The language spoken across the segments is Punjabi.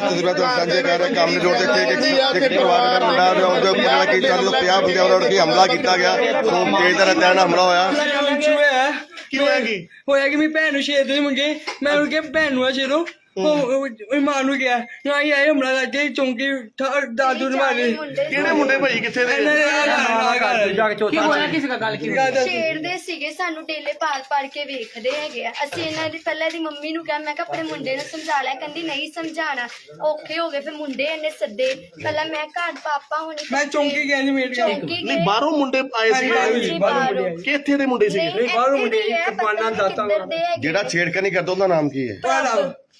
ਲਾਈਵ ਤਸਵੀਰਾਂ ਤੁਹਾਨੂੰ ਸਾਂਝੇ ਕਰ ਰਹੇ ਕੰਮ ਰੋਡ ਤੇ ਇੱਕ ਇੱਕ ਪਰਿਵਾਰ ਦਾ ਮੁੰਡਾ ਰਿਹਾ ਉਹਦੇ ਉੱਪਰ ਜਿਹੜਾ ਕਿ ਚਾਲੀ ਤੋਂ 50 ਬੰਦਿਆਂ ਵੱਲੋਂ ਕਿ ਹਮਲਾ ਕੀਤਾ ਗਿਆ। ਸੋ ਤੇਜ਼ ਤਰ੍ਹਾਂ ਤੇਜ਼ ਨਾਲ ਹਮਲਾ ਹੋਇਆ। ਹੋਇਆ ਕੀ ਹੋਇਆ ਕੀ? ਹੋਇਆ ਕਿ? ਮੇਰੀ ਭੈਣ ਨੂੰ ਛੇਦ ਦੇ ਮੁੰਡੇ। ਮੈਂ ਉਹਨੂੰ ਕਿਹਾ ਭੈਣ ਨੂੰ ਆ ਛੇਦੋ ਉਹ ਮਾਂ ਨੂੰ ਗਿਆ। ਨਾ ਹੀ ਆਏ ਹਮਲਾ ਕਰਕੇ ਚੌਂਕੀ ਦਾਦੂ ਨੂੰ ਮਾਰੇ ਕਿਹੜੇ ਮੁੰਡੇ ਭਾਈ? ਕਿੱਥੇ ਦੇ? ਦੇ ਜਾ ਕੇ ਕੀ ਹੋਇਆ ਕਿਸੇ ਦਾ ਗੱਲ ਕੀ ਹੋਈ? ਛੇੜਦੇ ਸੀਗੇ ਸਾਨੂੰ ਟੇਲੇ ਪਾਲ ਪਾਲ ਕੇ ਵੇਖਦੇ ਹੈਗੇ ਆ। ਅਸੀਂ ਇਹਨਾਂ ਦੀ ਪਹਿਲਾਂ ਦੀ ਮੰਮੀ ਨੂੰ ਕਿਹਾ ਮੈਂ ਕਿਹਾ ਆਪਣੇ ਮੁੰਡੇ ਨੂੰ ਸਮਝਾ ਲੈ। ਕਹਿੰਦੀ ਨਹੀਂ ਸਮਝਾਣਾ ਔਖੇ ਹੋ ਗਏ ਫਿਰ ਮੁੰਡੇ ਇਹਨੇ ਸੱਦੇ। ਪਹਿਲਾਂ ਮੈਂ ਘਰ ਪਾਪਾ ਹੋਣੀ ਮੈਂ ਚੌਂਕੀ ਗਿਆ ਜੀ ਮੇਟ ਨਹੀਂ ਬਾਹਰੋਂ ਮੁੰਡੇ ਆਏ ਸੀ। ਹਾਂਜੀ ਬਾਹਰੋਂ ਕਿ ਇੱਥੇ ਦੇ ਮੁੰਡੇ ਸੀਗੇ? ਨਹੀਂ ਬਾਹਰੋਂ ਮੁੰਡੇ ਦੀ ਨੀ ਦਾਤਾਂ ਦੇ। ਜਿਹੜਾ ਛੇੜਖਾਨੀ ਕਰਦਾ ਉਹਦਾ ਨਾਮ ਕੀ ਹੈ?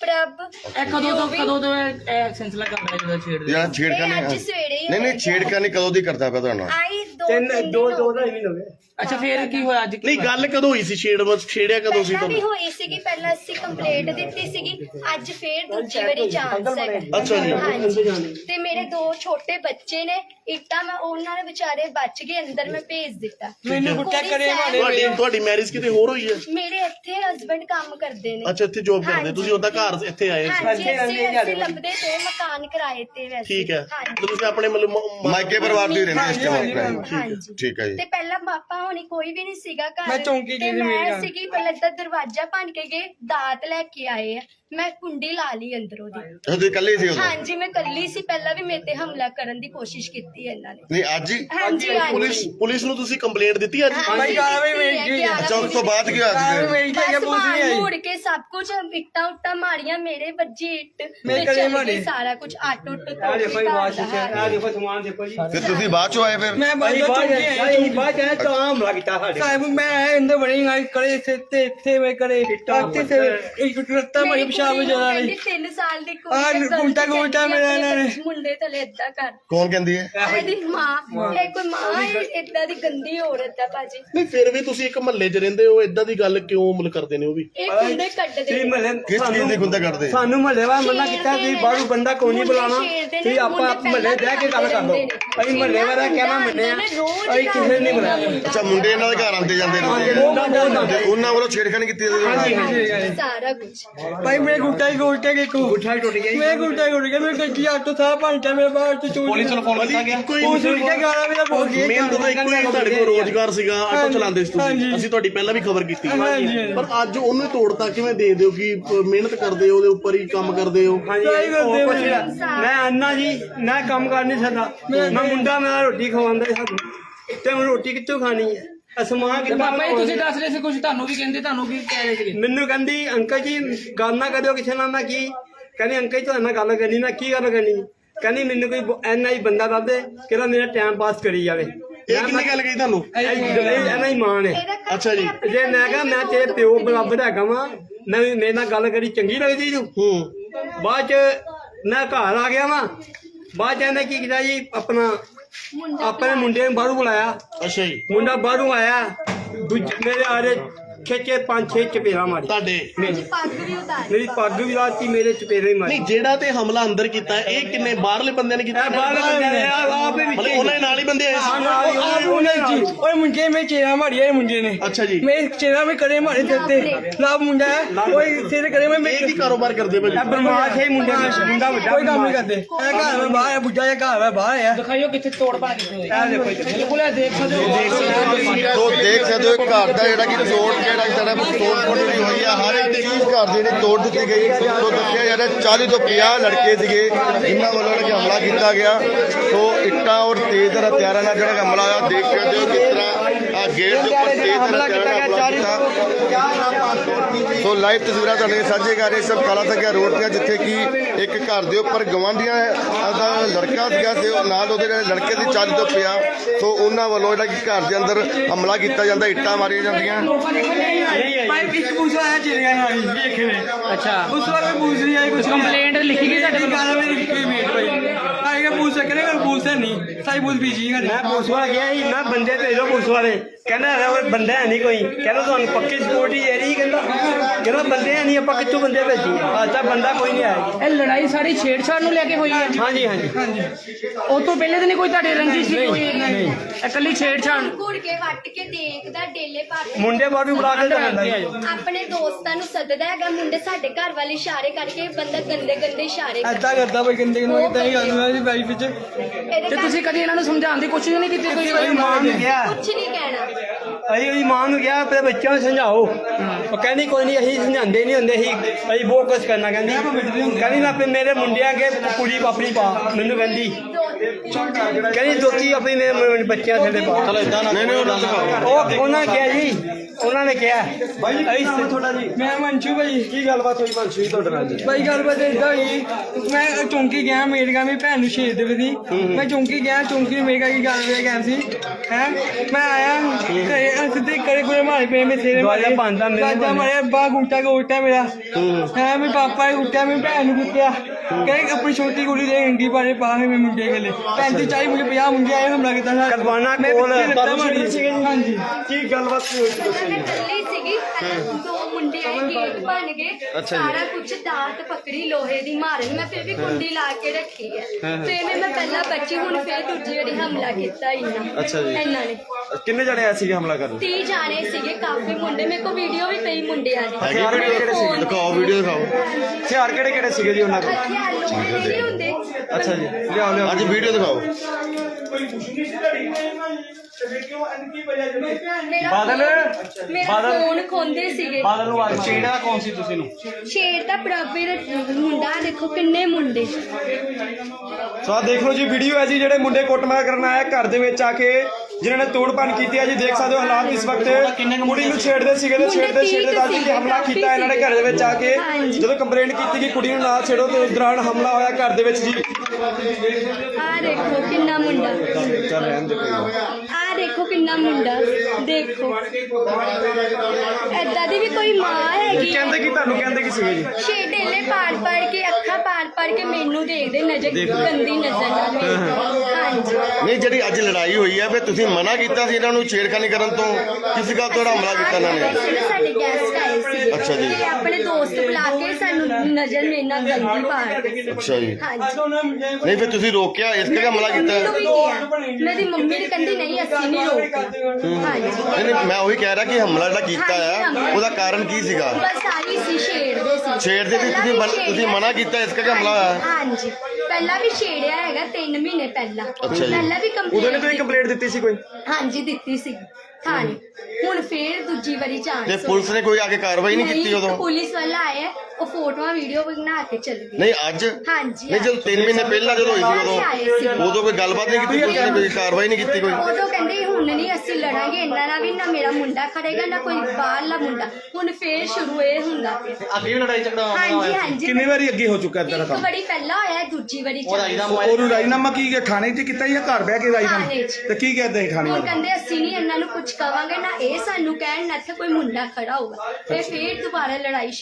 ਪ੍ਰਭ। ਇਹ ਕਦੋਂ ਤੋਂ ਕਦੋਂ ਤੋਂ ਇਹ ਇਹ ਸਿਲਸਿਲਾ ਰਿਹਾ ਜਦੋਂ ਛੇੜਦੇ ਇਹ ਛੇੜਖਾਨੀ ਅੱਜ ਸਵੇਰੇ ਹੀ ਨਹੀਂ ਨਹੀਂ ਹੋਇਆ। ਛੇੜਖਾਨੀ ਕਦੋਂ ਦੀ ਕਰਦਾ ਪਿਆ ਤੁਹਾਡਾ ਆਈ ਦੋ ਤਿੰਨ ਦੋ ਦੋ ਹੋ ਦਾ ਗਏ। ਅੱਛਾ ਫੇਰ ਕੀ ਹੋਇਆ? ਅੱਜ ਕੀ ਨਹੀਂ ਗੱਲ ਕਦੋਂ ਹੋਈ ਸੀ? ਛੇੜ ਬਸ ਛੇੜਿਆ ਕਦੋਂ ਸੀ ਪਹਿਲਾਂ ਵੀ ਤੁਹਾਨੂੰ? ਹੋਈ ਸੀਗੀ ਪਹਿਲਾਂ ਅਸੀਂ ਕੰਪਲੇਂਟ ਦਿੱਤੀ ਸੀਗੀ ਅੱਜ ਫੇਰ ਦੂਜੀ ਵਾਰੀ ਚਾਂਸ ਹੈ ਅੱਛਾ ਜੀ। ਹਾਂਜੀ। ਤੇ ਮੇਰੇ ਦੋ ਛੋਟੇ ਬੱਚੇ ਨੇ ਇੱਟਾਂ ਮੈਂ ਉਹਨਾਂ ਦੇ ਵਿਚਾਰੇ ਬਚ ਗਏ ਅੰਦਰ ਮੈਂ ਭੇਜ ਦਿੱਤਾ। ਮੈਨੂੰ ਗੁੱਟਾ ਕਰੇ ਮਾਰੇ ਤੁਹਾਡੀ ਤੁਹਾਡੀ ਮੈਰਿਜ ਕਿਤੇ ਹੋਰ ਹੋਈ ਹੈ? ਮੇਰੇ ਇੱਥੇ ਹਸਬੰਡ ਕੰਮ ਕਰਦੇ ਨੇ। ਅੱਛਾ ਇੱਥੇ ਜੋਬ ਕਰਦੇ। ਤੁਸੀਂ ਉਹਦਾ ਘਰ ਇੱਥੇ ਆਏ ਸੀ। ਹਾਂਜੀ ਅਸੀਂ ਅਸੀਂ ਲੱਭਦੇ ਤੇ ਮਕਾਨ ਕਿਰਾਏ ਤੇ ਵੈਸੇ। ਠੀਕ ਹੈ। ਹਾਂਜੀ। ਤੁਸੀਂ ਆਪਣੇ ਮਤਲਬ ਮ- ਮ- ਮਾਇਕੇ ਪਰਿਵਾਰ ਦੀ ਰਹਿੰਦੇ ਇਸ ਟਾਈਮ। ਹਾਂਜੀ। ਠੀਕ ਹੈ ਜੀ। ਤੇ ਪਹਿਲਾਂ ਪਾਪਾ ਹੋਣੀ ਕੋਈ ਵੀ ਨਹੀਂ ਸੀਗਾ ਘਰ ਮੈਂ ਚੌਂਕੀ ਤੇ ਗਈ ਸੀ ਮੇਰੀ ਮੈਂ। ਸੀਗੀ ਪਹਿਲਾਂ ਤਾਂ ਦਰਵਾਜ਼ਾ ਭੰਨ ਕੇ ਗਏ ਦਾਤ ਲੈ ਕੇ ਆਏ ਆ ਮੈਂ ਕੁੰਡੀ ਲਾ ਲਈ ਅੰਦਰੋਂ ਦੀ। ਤੁਸੀਂ ਇਕੱਲੇ ਸੀ ਉਦੋਂ? ਹਾਂਜੀ ਮੈਂ ਕੱਲੀ ਸੀ। ਪਹਿਲਾਂ ਵੀ ਮੇਰੇ ਤੇ ਹਮਲਾ ਕਰਨ ਦੀ ਕੋਸ਼ਿਸ਼ ਕੀਤੀ ਹੈ ਇਹਨਾਂ ਨੇ। ਨਹੀਂ ਅੱਜ ਹੀ? ਹਾਂਜੀ ਪੁਲਿਸ ਹਾਂਜੀ। ਪੁਲਿਸ ਨੂੰ ਤੁਸੀਂ ਕੰਪਲੇਂਟ ਦਿੱਤੀ ਅੱਜ? ਭਾਈ ਕਾਰਵਾਈ ਮੇਰੀ ਕੀਤੀ ਹੈ, ਹੈ? ਅੱਛਾ ਉਸ ਤੋਂ ਬਾਅਦ ਕੀ ਹੋਇਆ ਸੀ ਮੇਰੀ ਬਸ ਮਾਰ ਆਈ? ਮੂੜ ਕੇ ਸਭ ਕੁਝ ਇੱਟਾਂ ਉੱਟਾਂ ਮਾਰੀਆਂ ਮੇਰੇ ਵੱਜੀ ਇੱਟ ਮੇਰੇ ਤੇ ਘਰੇ ਚੱਲ ਮਾਰੀ। ਸਾਰਾ ਕੁਝ ਆਟੋ ਉੱਟ ਆ ਦੇਖੋ ਇਹ ਬਾਤ ਤੋੜ ਹੈ ਆ ਦੇਖੋ ਸਮਾਨ ਦੇਖੋ ਜੀ। ਫਿਰ ਤੁਸੀਂ ਬਾਅਦ ਚੋਂ ਆਏ ਫਿਰ? ਮੈਂ ਬਾਈ ਚੌਂਕੀ ਆਇਆ ਚੌਂਕੀ ਬਾਅਦ ਆਇਆ ਤਾਂ ਹਮਲਾ ਕੀਤਾ ਸਾਡੇ ਸਾਹਿਬ ਮੈਂ ਆਇਆ ਅੰਦਰ ਬਣੀ ਗਾਈ ਕਰੇ ਇੱਥੇ ਤੇ ਇੱਥੇ ਮੈਂ ਕਰੇ ਇੱਥੇ ਤੇ ਇੱਕ ਰੱਤਾ ਮਾਰੀ ਪਿਸ਼ਾਬ ਜਰਾ ਨਹੀਂ। 3 ਸਾਲ ਦੀ ਆਹ ਕੁੜੀ ਗੁੰਡਾ ਗੁੰਡਾ ਮੇਰਾ ਇਹਨਾਂ ਨੇ। ਮੁੰਡੇ ਥਲੇ ਏਦਾਂ ਕਰ। ਕੌਣ ਕਹਿੰਦੀ ਹੈ? ਇਹਦੀ ਮਾਂ। ਇਹ ਕੋਈ ਮਾਂ ਏਦਾਂ ਦੀ ਗੰਦੀ ਔਰਤ ਆ ਭਾਜੀ। ਨਹੀਂ ਫਿਰ ਵੀ ਤੁਸੀਂ ਇੱਕ ਮਹੱਲੇ 'ਚ ਰਹਿੰਦੇ ਹੋ ਇਦਾਂ ਦੀ ਗੱਲ ਕਿਉਂ ਮਤਲਬ ਕਰਦੇ ਨੇ ਉਹ ਵੀ? ਇਹ ਕੁੰਡੇ ਕੱਢਦੇ ਤੁਸੀਂ। ਮਹੱਲੇ ਕਿਸ ਚੀਜ਼ ਦੀ ਗੁੰਦਾ ਕਰਦੇ ਸਾਨੂੰ ਮਹੱਲੇ ਵਾਲਾ ਮਨਾ ਕੀਤਾ ਤੁਸੀਂ ਬਾਹਰੋਂ ਬੰਦਾ ਕੋਈ ਨਹੀਂ ਬੁਲਾਉਣਾ? ਤੁਸੀਂ ਆਪਾਂ ਮਹੱਲੇ ਬਹਿ ਕੇ ਗੱਲ ਕਰ ਲਓ। ਅਸੀਂ ਮਹੱਲੇ ਵਾਲਾ ਕਹਿਣਾ ਮੰਨਿਆ ਅਸੀਂ ਕਿਸੇ ਨੇ ਨਹੀਂ ਬੁਲਾਇਆ ਅੱਛਾ ਮੁੰਡੇ ਇਹਨਾਂ ਦੇ ਘਰ ਆਉਂਦੇ ਜਾਂਦੇ ਨੇ। ਮੁੰਡਾ ਤੇ ਉਹਨਾਂ ਵੱਲੋਂ ਛੇੜਖਾਨੀ ਕੀਤੀ ਇਹਦੇ ਨਾਲ ਸਾਰਾ ਕੁਝ ਭਾਈ ਮੇਰੇ ਗੁੱਟਾ ਹੀ ਗੁੱਟਾ ਕੇ ਕੋ ਗੁੱਟਾ ਟੁੱਟ ਗਿਆ ਮੇਰੇ ਗੁੱਟਾ ਹੀ ਟੁੱਟ ਗਿਆ। ਮੇਰੇ ਗੱਡੀ ਆਟੋ ਥਾ ਪੰਚਾ ਮੇਰੇ ਬਾਹਰ ਤੇ ਚੋਰੀ ਪੁਲਿਸ ਨੂੰ ਫੋਨ ਕੀਤਾ ਗਿਆ? ਕੋਈ ਪੁਲਿਸ ਨੂੰ ਕਿਹਾ ਗਾਲਾਂ ਵੀ ਤਾਂ ਬੋਲ ਗਈ ਮਿਹਨਤ ਦਾ ਇੱਕੋ ਹੀ ਤੁਹਾਡੇ ਕੋਲ ਰੋਜ਼ਗਾਰ ਸੀਗਾ ਆਟੋ ਚਲਾਉਂਦੇ ਸੀ ਤੁਸੀਂ। ਹਾਂਜੀ। ਅਸੀਂ ਤੁਹਾਡੀ ਪਹਿਲਾਂ ਵੀ ਖਬਰ ਕੀਤੀ। ਹਾਂਜੀ, ਹਾਂਜੀ। ਪਰ ਅੱਜ ਉਹਨੂੰ ਤੋੜਤਾ ਕਿਵੇਂ ਦੇ ਦਿਓ ਕਿ ਮਿਹਨਤ ਕਰਦੇ ਹੋ ਉਹਦੇ ਉੱਪਰ ਹੀ ਕੰਮ ਕਰਦੇ ਹੋ? ਹਾਂਜੀ ਉਹ ਕੁਛ ਮੈਂ ਅੰਨਾ ਜੀ ਮੈਂ ਕੰਮ ਕਰ ਨਹੀਂ ਸਕਦਾ। ਮੈਂ ਮੁੰਡਾ ਮੇਰਾ ਰੋਟੀ ਖਵਾਉਂਦਾ ਸੀ। ਸਾਨੂੰ ਤੇ ਹੁਣ ਰੋਟੀ ਕਿੱਥੋਂ ਖਾਣੀ ਹੈ? ਅਸਮਾਨ ਤੇ ਕਿੱਥੋਂ ਬਾਬਾ ਜੀ ਤੁਸੀਂ ਦੱਸ ਰਹੇ ਸੀ ਕੁਝ ਤੁਹਾਨੂੰ ਵੀ ਕਹਿੰਦੇ ਤੁਹਾਨੂੰ ਕੀ ਕਹਿ ਰਹੇ ਸੀਗੇ? ਮੈਨੂੰ ਕਹਿੰਦੀ ਅੰਕਲ ਜੀ ਗੱਲ ਨਾ ਕਰਿਓ ਕਿਸੇ ਨਾਲ ਮੈਂ ਕੀ ਕਹਿੰਦੀ ਅੰਕਲ ਜੀ ਤੁਹਾਡੇ ਨਾਲ ਗੱਲ ਕਰਨੀ ਮੈਂ ਕੀ ਗੱਲ ਕਰਨੀ? ਕਹਿੰਦੀ ਮੈਨੂੰ ਕੋਈ ਐਨਾ ਹੀ ਬੰਦਾ ਦੱਸ ਦੇ ਕਿਹੜਾ ਮੇਰਾ ਟਾਈਮ ਪਾਸ ਕਰੀ ਜਾਵੇ। ਇਹ ਕਿੰਨੀ ਗੱਲ ਕਹੀ ਤੁਹਾਨੂੰ? ਐਨਾ ਹੀ ਮਾਣ ਹੈ। ਅੱਛਾ ਜੀ। ਜੇ ਮੈਂ ਕਹਾਂ ਮੈਂ ਤੇਰੇ ਪਿਓ ਬਰਾਬਰ ਹੈਗਾ ਵਾਂ ਮੈਂ ਮੇਰੇ ਨਾਲ ਗੱਲ ਕਰੀ ਚੰਗੀ ਲੱਗਦੀ ਤੂੰ? ਹੂੰ। ਬਾਅਦ ਚ ਮੈਂ ਘਰ ਆ ਗਿਆ ਵਾਂ। ਬਾਅਦ ਚ ਇਹਨੇ ਕੀ ਕੀਤਾ ਜੀ ਆਪਣਾ ਆਪਣੇ ਮੁੰਡੇ ਨੂੰ ਬਾਹਰੋਂ ਬੁਲਾਇਆ। ਅੱਛਾ ਜੀ। ਮੁੰਡਾ ਬਾਹਰੋਂ ਆਇਆ। ਦੂਜੇ ਮੇਰੇ ਆਰੇ ਖੇਚੇ ਪੰਜ ਛੇ ਚਪੇੜਾ ਮਾਰੀ। ਤੁਹਾਡੇ। ਮੇਰੀ ਪੱਗ ਵੀ ਉਤਾਰੀ ਮੇਰੀ ਪੱਗ ਵੀ ਲਾਤੀ ਮੇਰੇ ਚਪੇੜੇ ਮਾਰੀ। ਨਹੀਂ ਜਿਹੜਾ ਤੇ ਹਮਲਾ ਅੰਦਰ ਕੀਤਾ ਇਹ ਕਿੰਨੇ ਬਾਹਰਲੇ ਬੰਦਿਆਂ ਨੇ ਕੀਤਾ? ਇਹ ਬਾਹਰ ਬੰਦੇ ਨੇ ਆ ਆਪ ਹੀ ਮਤਲਬ ਉਹਨਾਂ ਦੇ ਨਾਲ ਹੀ ਬੰਦੇ ਆਏ ਸੀ? ਆਪ ਉਹਨੇ ਜੀ ਓਏ ਮੁੰਡੇ ਮੇ ਚੇਰਾ ਮਾਰਿਆ ਇਹ ਮੁੰਡੇ ਨੇ। ਅੱਛਾ ਜੀ। ਮੇਰੇ ਚੇਰਾ ਮੇ ਕਰੇ ਮਾਰੇ ਦਿੱਤੇ ਲਾਭ ਮੁੰਡਾ ਹੈ। ਓਏ ਤੇਰੇ ਕਰੇ ਮੈਂ ਇਹ ਕੀ ਕਾਰੋਬਾਰ ਕਰਦੇ ਭਾਜੀ? ਇਹ ਬਰਮਾਸ਼ ਹੈ ਮੁੰਡਾ ਮੁੰਡਾ ਵੱਡਾ ਕੋਈ ਕੰਮ ਨਹੀਂ ਕਰਦੇ। ਇਹ ਘਰ ਮੈਂ ਬਾਹਰ ਹੈ ਬੁੱਢਾ ਜਿਹਾ ਘਰ ਹੈ ਬਾਹਰ ਹੈ। ਦਿਖਾਈਓ ਕਿੱਥੇ ਤੋੜ ਪਾ ਕਿੱਥੇ ਹੋਈ ਇਹ ਦੇਖੋ ਇੱਥੇ। ਬਿਲਕੁਲ ਇਹ ਦੇਖ ਸਕਦੇ ਹੋ। ਦੇਖ ਸਕਦੇ ਹੋ ਇੱਕ ਘਰ ਦਾ ਜਿਹੜਾ ਕਿ ਤੋੜ ਜਿਹੜਾ ਕਿ ਸਾਡਾ ਤੋੜ ਫੋੜ ਜਿਹੜੀ ਹੋਈ ਆ ਹਰ ਇੱਕ ਚੀਜ਼ ਘਰ ਦੀ ਜਿਹੜੀ ਤੋੜ ਦਿੱਤੀ ਗਈ। ਸੋ ਦੱਸਿਆ ਜਾ ਰਿਹਾ 40 ਤੋਂ 50 ਲੜਕੇ ਸੀਗੇ ਇਹਨਾਂ ਵੱਲੋਂ ਜਿਹੜਾ ਕਿ ਹਮਲਾ ਕੀਤਾ ਗਿਆ। ਸੋ ਇੱਟਾਂ ਔਰ ਤੇਜ਼ ਹਥਿਆਰਾਂ ਨਾਲ ਜਿਹੜਾ ਹਮਲਾ ਹੋਇਆ ਦੇਖ ਸਕਦੇ ਹੋ ਕਿਸ ਤਰ੍ਹਾਂ ਆ ਗੇਟ ਦੇ ਉੱਪਰ ਤੇਜ਼ ਹਥਿਆਰਾਂ ਨਾਲ ਹਮਲਾ ਕੀਤਾ ਸੋ ਲਾਈਵ ਤਸਵੀਰਾਂ ਤੁਹਾਡੇ ਸਾਂਝੇ ਕਰ ਰਹੇ ਸਭ ਕਾਲਾ ਤੱਕਿਆ ਰੋਡ ਤੇ ਆ, ਜਿੱਥੇ ਕਿ ਇੱਕ ਘਰ ਦੇ ਉੱਪਰ ਗਵਾਂਢੀਆਂ ਦਾ ਲੜਕਾ ਸੀਗਾ ਤੇ ਉਹ ਨਾਲ ਉਹਦੇ ਜਿਹੜੇ ਲੜਕੇ ਦੀ 40 ਤੋਂ 50 ਸੋ ਉਹਨਾਂ ਵੱਲੋਂ ਜਿਹੜਾ ਕਿ ਘਰ ਦੇ ਅੰਦਰ ਹਮਲਾ ਕੀਤਾ ਜਾਂਦਾ ਇੱਟਾਂ ਮਾਰੀਆਂ ਜਾਂਦੀਆਂ। ਭਾਈ ਇੱਕ ਪੂਸਾ ਆਇਆ ਚਲੇ ਗਿਆ ਹਾਂ ਵੇਖ ਲੈ ਅੱਛਾ। ਉਸ ਵਾਰ ਪੂਛ ਨਹੀਂ ਆਈ ਕੁਝ ਕੰਪਲੇਂਟ ਲਿਖੀ ਗਈ ਤੁਹਾਡੇ ਵੱਲੋਂ? ਗੱਲ ਮੇਰੀ ਕੋਈ ਮੇਟ ਭਾਈ ਆਏਗਾ ਪੂਛ ਸਕਨੇ ਕਰ ਪੂਛ ਨਹੀਂ? ਸਾਈ ਪੂਛ ਬੀਜੀ ਮੈਂ ਪੂਛ ਵਾਲਾ ਗਿਆ ਸੀ ਮੈਂ ਬੰਦੇ ਭੇਜੋ ਪੂਛ ਵਾਲੇ। ਕਹਿੰਦਾ ਹੈ ਉਹ ਬੰਦਾ ਹੈ ਨਹੀਂ ਕੋਈ। ਕਹਿੰਦਾ ਤੁਹਾਨੂੰ ਪੱਕੀ ਸਪੋਰਟ ਹੀ ਨਹੀਂ ਕਹਿੰਦਾ ਕਹਿੰਦਾ ਬੰਦੇ ਹੈ ਨਹੀਂ ਆਪਾਂ ਕਿੱਥੋਂ ਬੰਦੇ ਭੇਜੀ ਅੱਛਾ ਬੰਦਾ ਕੋਈ ਨਹੀਂ ਆਇਆ ਇਹ ਲੜਾਈ ਸਾਰੀ ਛੇੜਛਾੜ ਨੂੰ ਲੈ ਕੇ ਹੋਈ ਹੈ? ਹਾਂਜੀ ਹਾਂਜੀ ਉਹ ਤੋਂ ਪਹਿਲੇ ਤਾਂ ਨਹੀਂ ਕੋਈ ਤੁਹਾਡੇ ਰੰਜਿਸ਼ ਨਹੀਂ ਹੋਈ ਨਹੀਂ। ਇਕੱਲੀ ਛੇੜਛਾੜ? ਘੁੜ ਕੇ ਵੱਟ ਕੇ ਦੇਖਦਾ ਡੇਲੇ ਪਾ ਕੇ ਮੁੰਡੇ ਬਾਹਰ ਵੀ ਬੁਲਾ ਕੇ ਜਾਂਦਾ ਜੀ ਆਪਣੇ ਦੋਸਤਾਂ ਨੂੰ ਸੱਦਦਾ ਹੈਗਾ ਮੁੰਡੇ ਸਾਡੇ ਘਰ ਵਾਲੇ ਇਸ਼ਾਰੇ ਕਰਕੇ ਬੰਦਾ ਗੰਦੇ ਗੰਦੇ ਇਸ਼ਾਰੇ ਐਦਾਂ ਕਰਦਾ। ਬਈ ਗੰਦੇ ਨੂੰ ਇਦਾਂ ਹੀ ਮੈਂ ਜੀ ਬਾਈ ਵਿੱਚ। ਤੇ ਤੁਸੀਂ ਕਦੀ ਇਹਨਾਂ ਨੂੰ ਸਮਝਾਉਣ ਦੀ ਕੋਸ਼ਿਸ਼ ਨਹੀਂ ਕੀਤੀ ਕੋਈ? ਕੋਈ ਮਾਂ ਨੂੰ ਗਿਆ ਕੁਝ ਨਹੀਂ ਕਹਿਣਾ। ਅਸੀਂ ਉਹਦੀ ਮਾਂ ਨੂੰ ਕਿਹਾ ਆਪਣੇ ਬੱਚਿਆਂ ਨੂੰ ਸਮਝਾਓ। ਉਹ ਕਹਿੰਦੀ ਕੋਈ ਨਹੀਂ ਅਸੀਂ ਸਮਝਾਉਂਦੇ ਨਹੀਂ ਹੁੰਦੇ ਅਸੀਂ ਅਸੀਂ ਬਹੁਤ ਕੁਝ ਕਰਨਾ। ਕਹਿੰਦੀ ਕਹਿੰਦੀ ਮੈਂ ਆਪਣੇ ਮੇਰੇ ਮੁੰਡਿਆਂ ਕੇ ਕੁੜੀ ਆਪਣੀ ਪਾ ਮੈਨੂੰ ਕਹਿੰਦੀ ਕਹਿੰਦੀ ਦੋਤੀ ਆਪਣੀ ਮੇਰੇ ਮੁੰ- ਬੱਚਿਆਂ ਥੱਲੇ ਪਾ ਚਲੋ ਇਦਾਂ ਨਹੀਂ ਨਹੀਂ ਉਹਨਾਂ ਉਹ ਉਹਨਾਂ ਨੇ ਕਿਹਾ ਜੀ ਉਹਨਾਂ ਨੇ ਕਿਹਾ। ਭਾਈ ਤੁਹਾਡਾ ਜੀ? ਮੈਂ ਮੰਚੂ ਭਾਈ ਕੀ ਗੱਲਬਾਤ ਹੋਈ ਮੰਚੂ ਜੀ ਤੁਹਾਡੇ ਨਾਲ ਜੀ? ਭਾਈ ਗੱਲਬਾਤ ਇਦਾਂ ਹੋਈ। ਮੈਂ ਚੌਂਕੀ ਗਿਆ ਮੇਰੀ ਗਾ ਮੇਰੀ ਭੈਣ ਨੂੰ ਛੇੜ ਦੇ। ਸੀ ਮੈਂ ਚੌਂਕੀ ਗਿਆ ਚੌਂਕੀ ਮੇਰੀ ਗਾ ਕੀ ਗੱਲ ਵੇ ਗਿਆ ਸੀ ਹੈ? ਮੈਂ ਆਇਆ ਘਰੇ ਸਿੱਧੇ ਕਰੇ ਕੋਲੇ ਮਾਰੇ ਪਏ ਮੇਰੇ ਸਿਰੇ ਮਾਰੇ। ਪਾਂਦਾ ਮੇਰੇ ਮਾਰਿਆ ਬਾ ਗੁੱਟਾ ਕੋ ਉੱਟਿਆ ਮੇਰਾ ਹੈ ਮੇਰੇ ਪਾਪਾ ਨੇ ਉੱਟਿਆ ਮੇਰੀ ਭੈਣ ਨੂੰ ਕੁੱਟਿਆ ਕਹੇ ਆਪਣੀ ਛੋਟੀ ਕੁੜੀ ਦੇ ਹਿੰਦੀ ਬਾਰੇ ਪਾ ਮੇਰੇ ਮੁੰਡੇ ਗਲੇ 35 40 ਮੁੰਡੇ 50 ਮੁੰਡੇ ਆਏ ਹਮਲਾ ਕੀਤਾ ਸਰ। ਕਰਵਾਨਾ ਕੋਲ ਹਾਂਜੀ। ਕੀ ਗੱਲਬਾਤ ਹੋਈ ਮੈਂ ਇਕੱਲੀ ਸੀਗੀ ਦੋ ਮੁੰਡੇ ਆਏ ਗੇਟ ਬਣ ਗਏ। ਸਾਰਾ ਕੁਝ ਦਾਤ ਪਕੜੀ ਲੋਹੇ ਦੀ ਮਾਰਨ ਮੈਂ ਫਿਰ ਵੀ ਕੁੰਡੀ ਲਾ ਕੇ ਰੱਖੀ ਹੈ ਫਿਰ ਵੀ ਮੈਂ ਪਹਿਲਾਂ ਬੱਚੀ ਹੁਣ ਫਿਰ ਦੂਜੀ ਵਾਰੀ ਹਮਲਾ ਕੀਤਾ ਇਹਨਾਂ ਅੱਛਾ ਜੀ। ਇਹਨਾਂ ਨੇ। ਕਿੰਨੇ ਜਣੇ ਆਏ ਸੀਗੇ ਹਮਲਾ ਕਰਨ? 30 ਜਾਣੇ ਸੀਗੇ ਕਾਫੀ ਮੁੰਡੇ। ਮੇਰੇ ਕੋਲ ਵੀਡੀਓ ਵੀ ਪਈ ਮੁੰਡਿਆਂ ਦੀ। ਹੈਗੀ ਸੀ? ਦਿਖਾਓ ਵੀਡੀਓ ਦਿਖਾਓ। ਹਥਿਆਰ ਕਿਹੜੇ ਕਿਹੜੇ ਸੀਗੇ ਜੀ ਉਹਨਾਂ ਕੋਲ? ਨਹੀਂ ਹੁੰਦੇ ਅੱਛਾ ਜੀ ਲਿਆਓ ਲਿਆਓ। ਅੱਜ ਵੀਡੀਓ ਦਿਖਾਓ। ਮੇਰਾ ਬਾਦਲ, ਮੇਰਾ ਬਾਦਲ। ਫੋਨ ਖੋਂਦੇ ਸੀਗੇ। ਬਾਦਲ ਨੂੰ ਆਵਾਜ਼ ਚੀੜਾ ਕੌਣ ਸੀ ਤੁਸੀਂ ਨੂੰ? ਸ਼ੇਰ ਦਾ ਪ੍ਰਭੇ ਮੁੰਡਾ ਦੇਖੋ ਕਿੰਨੇ ਮੁੰਡੇ। ਸੋ ਆਹ ਦੇਖ ਲਓ ਜੀ ਵੀਡੀਓ ਹੈ ਜੀ ਜਿਹੜੇ ਮੁੰਡੇ ਕੁੱਟਮਾਰ ਕਰਨ ਆਏ ਘਰ ਦੇ ਵਿੱਚ ਆ ਕੇ ਜਿਨ੍ਹਾਂ ਨੇ ਤੋੜ ਭੰਨ ਕੀਤੀ ਹੈ ਜੀ ਦੇਖ ਸਕਦੇ ਹੋ ਹਾਲਾਤ ਇਸ ਵਕਤ ਕੁੜੀ ਨੂੰ ਛੇੜਦੇ ਸੀਗੇ ਤੇ ਛੇੜਦੇ ਛੇੜਦੇ ਤਾਂ ਜੀ ਸੀਗੇ, ਹਮਲਾ ਕੀਤਾ ਇਹਨਾਂ ਨੇ ਘਰ ਦੇ ਵਿੱਚ ਆ ਕੇ। ਜਦੋਂ ਕੰਪਲੇਂਟ ਕੀਤੀ ਕਿ ਕੁੜੀ ਨੂੰ ਨਾ ਛੇੜੋ ਤੇ ਉਸ ਦੌਰਾਨ ਹਮਲਾ ਹੋਇਆ ਘਰ ਦੇ ਵਿੱਚ ਜੀ। ਆ ਦੇਖੋ ਕਿੰਨਾ ਮੁੰਡਾ। ਚੱਲ ਰਹਿਣ ਦੇ ਕੋਈ ਕਿੰਨਾ ਮੁੰਡਾ? ਦੇਖੋ। ਐਦਾਂ ਦੀ ਵੀ ਕੋਈ ਮਾਂ ਹੈਗੀ। ਕਹਿੰਦੇ ਕਿ ਤੁਹਾਨੂੰ ਕਹਿੰਦੇ ਕਿ ਸੀਗੇ ਜੀ? ਛੇ ਢੇਲੇ ਪਾੜ ਪਾੜ ਕੇ ਅੱਖਾਂ ਪਾੜ ਪਾੜ ਕੇ ਮੈਨੂੰ ਦੇਖਦੇ ਨਜ਼ਰ ਗੰਦੀ ਨਜ਼ਰ ਨਾਲ ਵੇਖਦੇ। ਹਾਂਜੀ। ਨਹੀਂ ਜਿਹੜੀ ਅੱਜ ਲੜਾਈ ਹੋਈ ਹੈ ਫਿਰ ਤੁਸੀਂ ਮਨਾ ਕੀਤਾ ਸੀ ਇਹਨਾਂ ਨੂੰ ਛੇੜਖਾਨੀ ਕਰਨ ਤੋਂ? ਕਿਸ ਗੱਲ ਤੋਂ ਹਮਲਾ ਕੀਤਾ ਇਹਨਾਂ ਨੇ? ਸਾਡੇ ਗੈਸਟ ਅੱਛਾ ਜੀ। ਤੇ ਆਪਣੇ ਦੋਸਤ ਬੁਲਾ ਕੇ ਸਾਨੂੰ ਨਜ਼ਰ ਮੇਰੇ ਨਾਲ ਗੰਦੀ ਪਾੜ ਦਿੱਤੀ। ਅੱਛਾ ਜੀ। ਨਹੀਂ ਫਿਰ ਤੁਸੀਂ ਰੋਕਿਆ ਇਸ ਕਰਕੇ ਹਮਲਾ ਕੀਤਾ? ਮੈਨੂੰ ਵੀ ਕਿਹਾ। ਮੇਰੀ ਮੰਮੀ ਨੇ ਕਹਿੰਦੀ ਨਹੀਂ ਅਸੀਂ ਨਹੀਂ ਰੋਕਦੇ। ਹਾਂਜੀ। ਨਹੀਂ ਨਹੀਂ ਮੈਂ ਉਹੀ ਕਹਿ ਰਿਹਾ ਕਿ ਹਮਲਾ ਜਿਹੜਾ ਕੀਤਾ ਆ ਉਹਦਾ ਕਾਰਨ ਕੀ ਸੀਗਾ? ਬਸ ਆਹੀ ਸੀ ਛੇੜਦੇ ਸੀ। ਛੇੜਦੇ ਸੀ ਤੁਸੀਂ ਮਨ- ਤੁਸੀਂ ਮਨਾ ਕੀਤਾ ਇਸ ਕਰਕੇ ਹਮਲਾ ਹੋਇਆ? ਹਾਂਜੀ। ਪਹਿਲਾਂ ਵੀ ਛੇੜਿਆ ਹੈਗਾ 3 ਮਹੀਨੇ ਪਹਿਲਾਂ। ਅੱਛਾ ਜੀ। ਪਹਿਲਾਂ ਵੀ ਉਦੋਂ ਨੇ ਤੁਸੀਂ ਕੰਪਲੇਂਟ ਕੰਪਲੇਂਟ ਦਿੱਤੀ ਸੀ ਕੋਈ? ਹਾਂਜੀ ਦਿੱਤੀ ਸੀ। ਥਾਣੇ ਹੁਣ ਫੇਰ ਦੂਜੀ ਵਾਰੀ ਚਾਂਸ ਤੇ ਪੁਲਿਸ ਨੇ ਕੋਈ ਆ ਕੇ ਕਾਰਵਾਈ ਨਹੀਂ ਕੀਤੀ ਉਦੋਂ। ਪੁਲਿਸ ਵਾਲਾ ਆਇਆ ਉਹ ਫੋਟੋਆਂ ਵੀਡੀਓ ਬਣਾ ਕੇ ਚਲ ਗਏ। ਨਹੀਂ ਅੱਜ? ਹਾਂਜੀ ਨਹੀਂ ਜਦੋਂ 3 ਮਹੀਨੇ ਪਹਿਲਾਂ ਜਦੋਂ ਹੋਈ ਸੀ ਆਏ। ਉਦੋਂ ਉਦੋਂ ਕੋਈ ਗੱਲਬਾਤ ਨਹੀਂ ਕੀਤੀ ਪੁਲਿਸ ਨੇ ਕੋਈ ਕਾਰਵਾਈ ਨਹੀਂ ਕੀਤੀ ਕੋਈ? ਉਦੋਂ ਕਹਿੰਦੇ ਹੁਣ ਨਹੀਂ ਅਸੀਂ ਲੜਾਂਗੇ ਇਹਨਾਂ ਨਾਲ ਵੀ ਨਾ ਮੇਰਾ ਮੁੰਡਾ ਖੜੇਗਾ ਨਾ ਕੋਈ ਬਾਹਰਲਾ ਮੁੰਡਾ। ਹੁਣ ਫੇਰ ਸ਼ੁਰੂ ਇਹ ਹੁੰਦਾ। ਪਿਆ। ਅੱਗੇ ਵੀ ਲੜਾਈ ਝਗੜਾ ਹਾਂਜੀ ਹਾਂਜੀ। ਕਿੰਨੀ ਵਾਰੀ ਅੱਗੇ ਹੋ ਚੁੱਕਾ ਇਦਾਂ ਦਾ ਇੱਕ ਕੰਮ? ਵਾਰੀ ਪਹਿਲਾਂ ਹੋਇਆ ਦੂਜੀ ਵਾਰੀ ਚਾਂਸ ਉਹਨੂੰ ਰਾਜਨਾਮਾ ਕੀ ਗਿਆ? ਥਾਣੇ 'ਚ ਕੀਤਾ ਜਾਂ ਘਰ ਬਹਿ ਕੇ ਰਾਜਨਾਮਾ। ਤੇ ਕੀ ਕਹਿੰਦੇ ਥਾਣੇ ਵਾਲੇ? ਕਹਿੰਦੇ ਅਸੀਂ ਨਹੀਂ ਇਹਨਾਂ ਨੂੰ ਕੁਝ ਕਵਾਂਗੇ ਨਾ ਇਹ ਸਾਨੂੰ ਕਹਿਣ, ਨਾ ਇੱਥੇ ਕੋਈ ਮੁੰਡਾ ਖੜਾ ਹੋਊਗਾ। ਤੇ ਫੇਰ ਦੁਬਾਰਾ ਲੜਾਈ